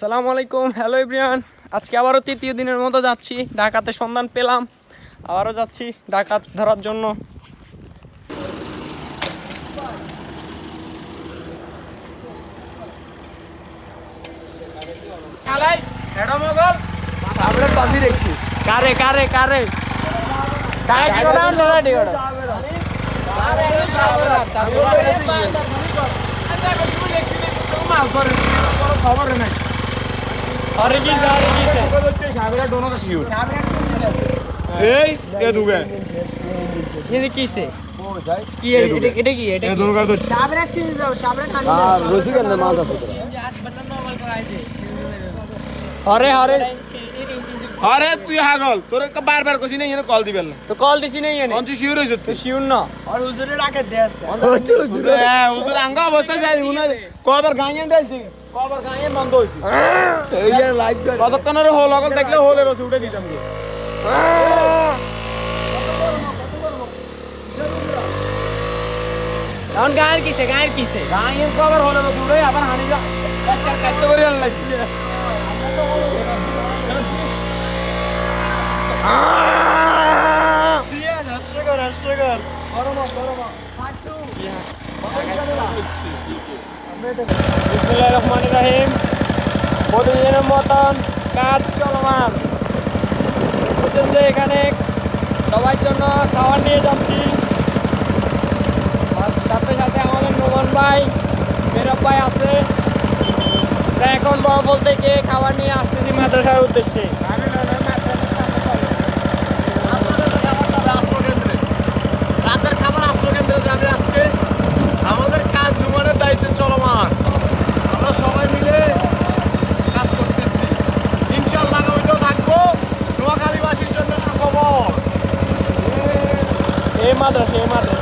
সালামু আলাইকুম hello everyone. আজকে আবারও তৃতীয় দিনের মতো যাচ্ছি ঢাকাতে সন্ধান পেলাম। আবারও যাচ্ছি ডাকাত ধরার জন্য। কারে কারে কারে? কারে কোড়া লড়াই কোড়া আরে কি আরে কি এই এ দুগে। এটা কিসে কি এটা এটা কি এটা এ দুনো কার তো হরে হরে আরে তুই হাগল। তোর বারবার কইছি না এনে কল দিবেন না। তো কল দিছি নাই এনে। অঞ্চি শিওর হইছে তো শিউর না। হ্যাঁ হুজুর আঙ্গা অবস্থা যাই উনা কবার ডালছি কবার বন্ধ হইছে কতক্ষণের হোল অকল দেখলে হোলের রসি উঠে দিতাম কি এখন গায়ের কিসে গায়ের কিসে গাঁয়েন কবার হোলের উঠে আবার হানি যা আনলাই বিসমুল্লাহ রহমান রাহিম। প্রতিদিনের মতন কাজ চলমান। বুঝছেন যে এখানে সবার জন্য খাবার নিয়ে যাচ্ছি। সাথে সাথে আমাদের নোমান ভাই মেরা ভাই আছে। এখন বড় থেকে খাবার নিয়ে আসতেছি মাদ্রাসার উদ্দেশ্যে। మాత్రం ఏ మాత్రం